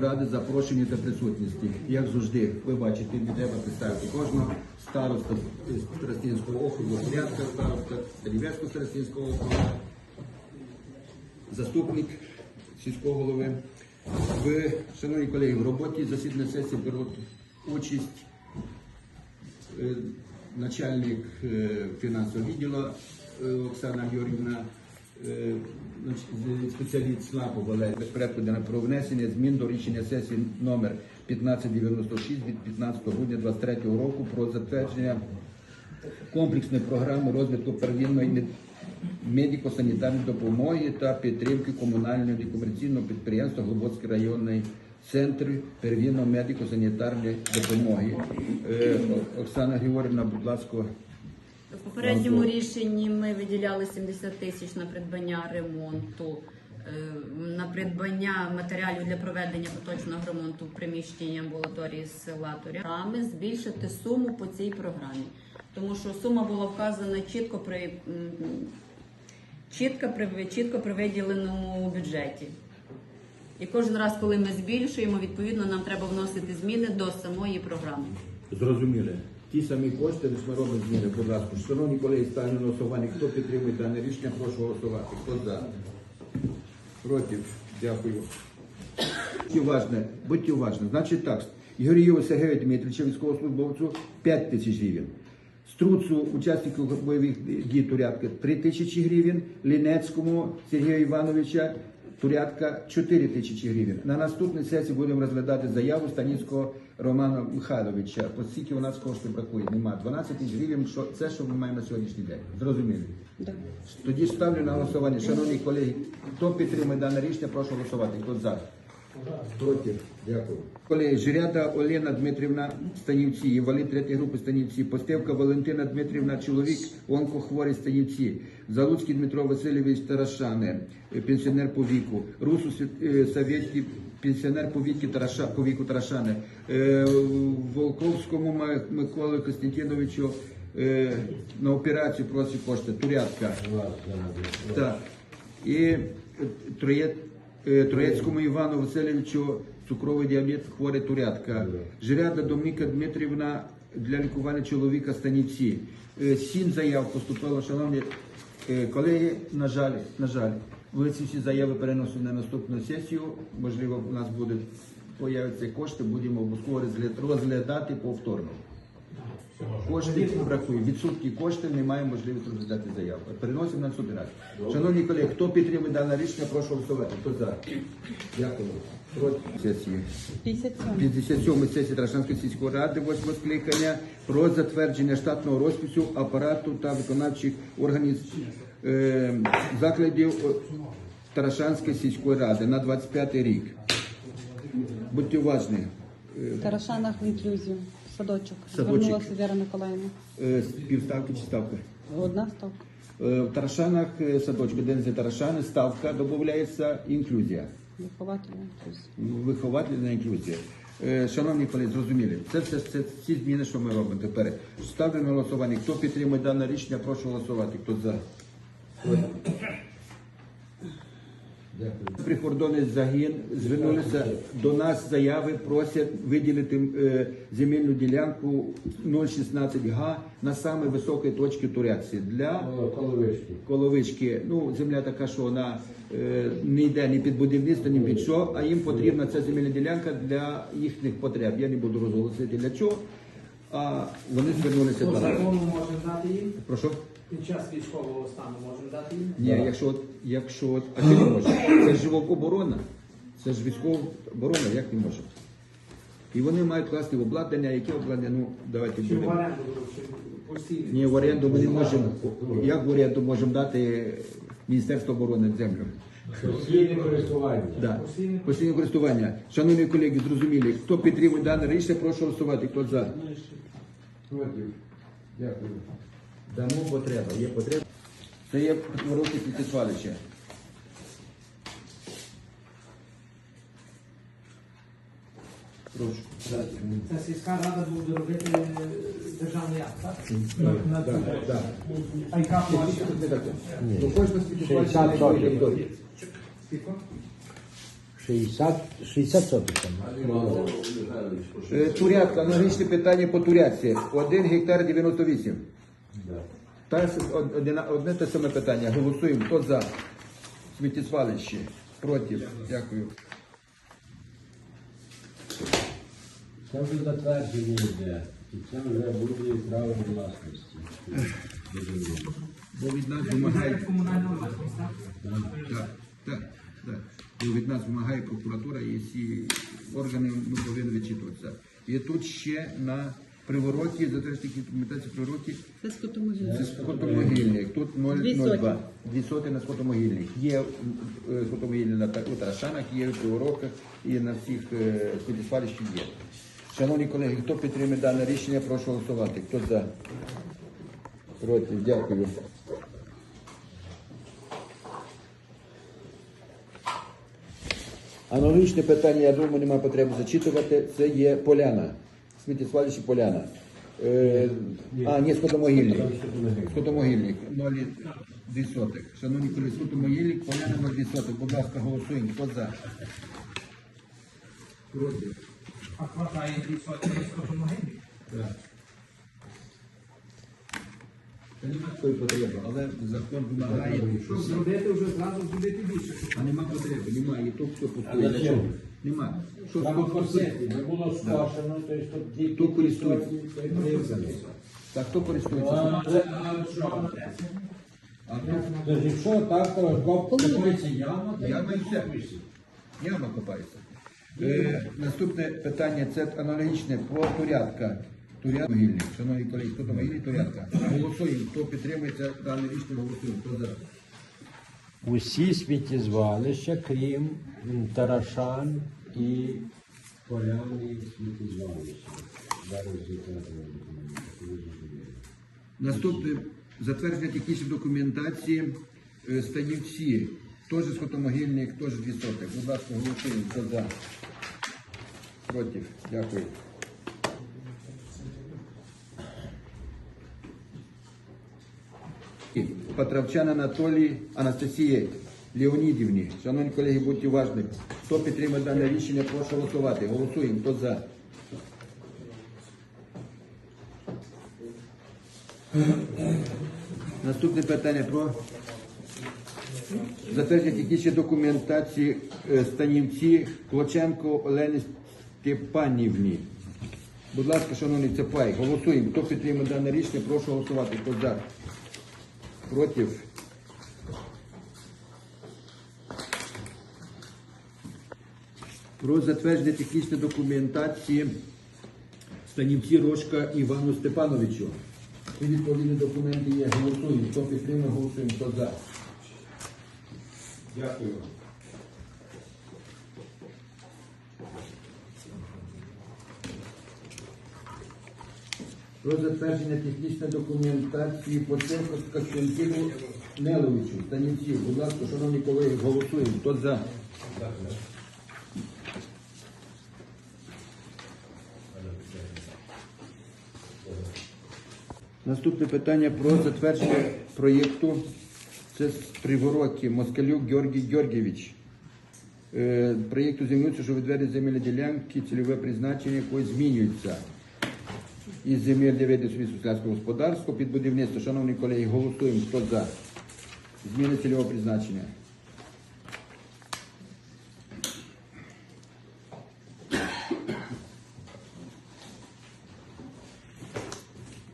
Поради запрошені та присутності. Як завжди, ви бачите, не треба представити кожного староста Старостинського округу, порядка староста Дерев'янського Старостинського округу, заступник сільського голови. Ви, шановні колеги, в роботі засідання сесії беруть участь е, начальник е, фінансового відділу е, Оксана нач- спеціаліст СНАПу Валерій без порядку денного про внесення змін до рішення сесії номер 1596 від 15 грудня 2023 року про затвердження комплексної програми розвитку первинної медико-санітарної допомоги та підтримки комунального і комерційного підприємства Глибоцький районний центр первинної медико-санітарної допомоги. Е, Оксана Георгівна, будь ласка. В попередньому рішенні ми виділяли 70 тисяч на придбання ремонту, е, на придбання матеріалів для проведення поточного ремонту в приміщенні амбулаторії села Туря. Саме збільшити суму по цій програмі, тому що сума була вказана чітко при чітко при чітко при виділеному бюджеті. І кожен раз, коли ми збільшуємо, відповідно нам треба вносити зміни до самої програми. Зрозуміли. Ті самі кошти, лише ми робимо зміни, будь ласка. Шановні колеги, ставлю на голосування. Хто підтримує дане рішення, прошу голосувати. Хто за? Проти? Дякую. Будьте уважні, будьте уважні. Значить так, Ігорєву Сергію Дмитровича, військовослужбовцю, 5 тисяч гривень. Струцу, учаснику бойових дій Турятка, 3 тисячі гривень. Лінецькому Сергію Івановича, Турятка, 4 тисячі гривень. На наступній сесії будемо розглядати заяву Станіцького Романа Михайловича. Оскільки у нас коштів бракує, немає. 12 тисяч гривень, що, це, що ми маємо на сьогоднішній день. Зрозуміли? Тоді ставлю на голосування. Шановні колеги, хто підтримує дане рішення, прошу голосувати. Хто за? Проти. Дякую. Колеги, Жиряда Олена Дмитрівна Станівці, інвалід третьої групи Станівці, Постевка Валентина Дмитрівна, чоловік, онкохворий Станівці, Залуцький Дмитро Васильович Тарашане, пенсіонер по віку, Русу Світ- е, пенсіонер по віку Тараша, по віку Тарашане, е, Волковському Миколі Костянтиновичу е, на операцію просить кошти, Турятка. Так. І е, Троє, Троєцькому Івану Васильовичу цукровий діабет хворий турятка. Жиряда Доміка Дмитрівна для лікування чоловіка Станівці. Сім заяв поступило, шановні колеги. На жаль, на жаль, ви ці всі заяви переносимо на наступну сесію. Можливо, у нас буде появляться кошти, будемо обов'язково розглядати повторно. Коштів бракує. Відсутні коштів немає можливості розглядати заяву. Переносимо на наступний раз. Шановні колеги, хто підтримує дане рішення, прошу голосувати. Хто за? Дякую. Проти сесії. 57. 57 сесії Тарашанської сільської ради, 8 скликання про затвердження штатного розпису апарату та виконавчих органів закладів е, Тарашанської сільської ради на 25 рік. Будьте уважні. В Тарашанах в інклюзію. Садочок. Садочок. Звернулася Віра Миколаївна. Е, Півставки чи ставка? Одна ставка. Е, В Тарашанах е, садочку, де за Тарашани, ставка додається інклюзія. Виховательна інклюзія. Е, Шановні колеги, зрозуміли, це все це ці зміни, що ми робимо тепер. Ставлю на голосування. Хто підтримує дане рішення, прошу голосувати. Хто за? Дякую. Прикордонний загін звернулися до нас заяви, просять виділити е, земельну ділянку 0,16 га на саме високій точці Туреції для Коловички. коловички. Ну, земля така, що вона е, не йде ні під будівництво, ні під що, а їм потрібна ця земельна ділянка для їхніх потреб. Я не буду розголосити для чого. А вони звернулися до нас. Прошу? Під час військового стану можемо дати їм. Ні, якщо от- якщо от- а що не може? Це ж живооборона, це ж військова оборона, як не може? І вони мають класне обладнання, яке обладнання, ну давайте Чи в будемо. оренду чи постійно. Ні, в оренду ми не можемо. Як в оренду можемо дати Міністерство оборони землю? Постійне користування. Да. Постійне. Постійне користування. Шановні колеги, зрозуміли, хто підтримує дане рішення, прошу голосувати. Хто за? Дякую. Дамо потреба. Є потреба. Це є Святиславича. Прошу. Це сільська рада буде робити е, державний акт, так? Да, А яка площа? Ну, кожна 60 на території. 60, 60 соток там. Е, Турятка, аналогічне питання по турятці. 1 гектар 98. Та одне те саме питання. Голосуємо. Хто за сміттєзвалище? Проти? Дякую. Це вже затвердження йде. І це вже буде право власності. Бо від нас вимагає. комунальна власність? Так, так, так. Бо від нас вимагає прокуратура і всі органи ми повинні відчитуватися. І тут ще на привороті, затвердження документації привороті Це скотомогильник. Це скотомогильник. Тут 0,02. Дві соти на скотомогильник. Є е, скотомогильник на та- у Тарашанах, є у Привороках і на всіх е, сміттєзвалищах є. Шановні колеги, хто підтримує дане рішення, прошу голосувати. Хто за? Проти. Дякую. Аналогічне питання, я думаю, немає потреби зачитувати. Це є поляна. Сміттєзвалище поляна. Е, а, ні, скотомогильник. Скотомогильник 0,2. Шановні колеги, скотомогильник, поляна 0,2 сотих. Будь ласка, голосуємо. Хто за? Проти. А хватає дві сотні скотомогильник? Та немає такої потреби, але закон вимагає. Щоб зробити, вже зразу зробити більше. А нема потреби, немає. І то все пустує. Чому? Нема. Що Там хто не було скошено, то є щоб ті Хто користується? Так, хто користується? А, що? А хто? Тож якщо так, то коп копається яма, то Яма і все. Яма копається. Е, наступне питання це аналогічне про турятка. Турят могильник. Шановні колеги, хто там могильник, турятка. Голосуємо. Хто підтримує це дане рішення, голосуємо. Хто за? Усі сміттєзвалища, крім Тарашан і Поляни сміттєзвалища. Зараз. Наступне затвердження технічної документації е, Станівці. Теж скотомогильник, теж дві сотих. Будь ласка, голосуємо. За? Проти. Дякую. Патравчан Анатолій Анастасії Леонідівні. Шановні колеги, будьте уважні. Хто підтримує дане рішення, прошу голосувати. Голосуємо. Хто за? Наступне питання про затвердження технічної документації е, Станівці Клоченко Олені Степанівні. Будь ласка, шановний Цепай, голосуємо. Хто підтримує дане рішення, прошу голосувати. Хто за? Проти? Про затвердження технічної документації Станівці Рожка Івану Степановичу. І відповідні документи є. Голосуємо. Хто підтримує, голосуємо. Хто за? Дякую. Про затвердження технічної документації по центру Костянтину Неловичу, Станівці. Будь ласка, шановні колеги, голосуємо. Хто за? Наступне питання про затвердження проєкту. Це з Привороті Москалюк Георгій Георгійович. Е, Проєкту землюється, що відведення земельної ділянки, цільове призначення якої змінюється. Із земель для ведення сільського господарства під будівництво. Шановні колеги, голосуємо. Хто за? Зміни цільового призначення.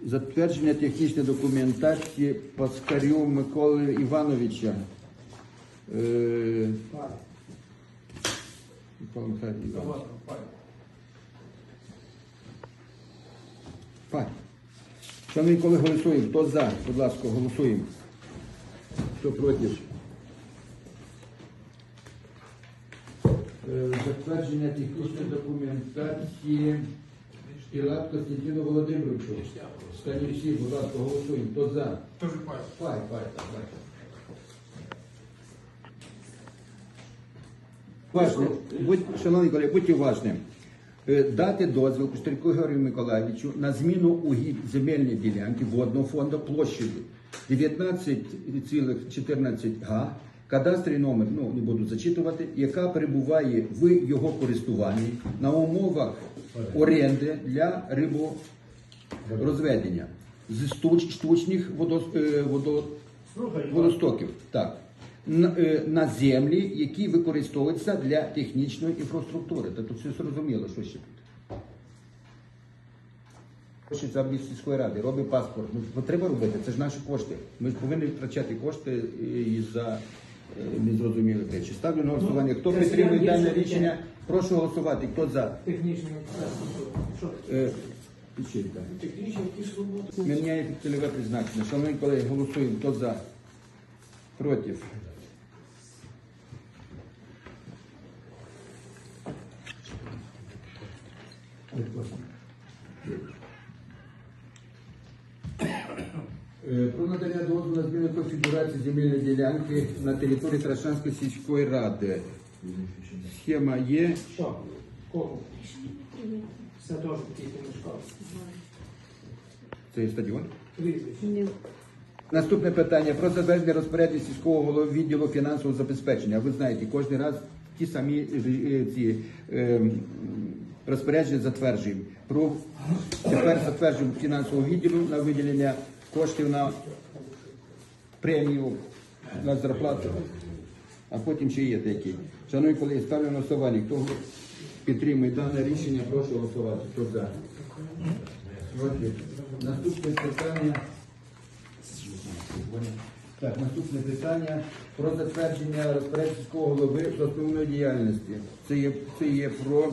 Затвердження технічної документації Паскарю Миколи Івановича. Е, Михайлович Іванович. Пай. Шановні колеги, голосуємо. Хто за? Будь ласка, голосуємо. Хто проти? Е, Затвердження технічної документації Пілат Костянтину Володимировичу. Станівці, будь ласка, голосуємо. Хто за? Теж пай. Пай, пай, так, пай. Важне, будь, шановні колеги, будьте уважні. Е, Дати дозвіл Куштерку Георгію Миколаївичу на зміну угідь земельної ділянки водного фонду площею 19,14 га кадастрий номер, ну не буду зачитувати, яка перебуває в його користуванні на умовах оренди для риборозведення з штучних е, водо- водостоків. Так. На, е, землі, які використовуються для технічної інфраструктури. Тобто все зрозуміло, що ще тут. Гроші за сільської ради, робить паспорт. Ну, треба робити, це ж наші кошти. Ми ж повинні втрачати кошти і за е, незрозумілі речі. Ставлю на голосування. Хто Це підтримує дане рішення, прошу голосувати. Хто за? Е, якісь роботи. Міняє цільове призначення. Шановні колеги, голосуємо. Хто за? Проти? Е, Про надання дозволу на зміну конфігурації земельної ділянки на території Трашанської сільської ради. Схема є. Що? Кого? Це теж. Це є стадіон. Ні. Наступне питання про затвердження розпорядження сільського голови відділу фінансового забезпечення. Ви знаєте, кожен раз ті самі е, ці е, розпорядження затверджуємо. Про тепер затверджуємо фінансового відділу на виділення коштів на премію на зарплату. А потім ще є такі. Шановні колеги, ставлю голосування. Хто підтримує дане рішення, прошу голосувати. Хто за? Наступне питання. Так, наступне питання про затвердження розпорядження голови з основної діяльності. Це є, це є про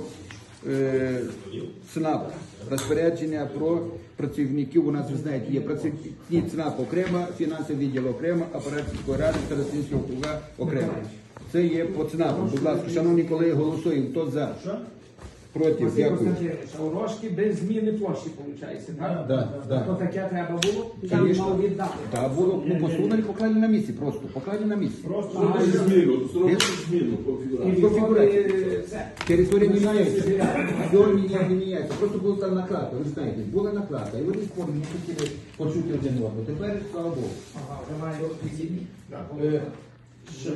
ЦНАП. Розпорядження про працівників. У нас, ви знаєте, є працівні ЦНАП окремо, фінансовий відділ окремо, апарат сільської ради, Старостинського округа окремо. Це є по ЦНАПу. Будь ласка, шановні колеги, голосуємо. Хто за? Проти? Василь Дякую. Константинович, а у Рожки без зміни площі виходить, так? Да, да. То таке треба було, там Конечно. мав віддати. Та було ну, посунули, поклали на місці просто. Поклали на місці. Просто зробити зміну, зробити зміну І конфігурації. відходи це. Територія не міняється. Не міняється. Просто була там накладка, ви знаєте, була накладка. І вони спорт не хотіли почути один одного. Тепер, слава Богу. Ага, вже має офіційні. Е, Ще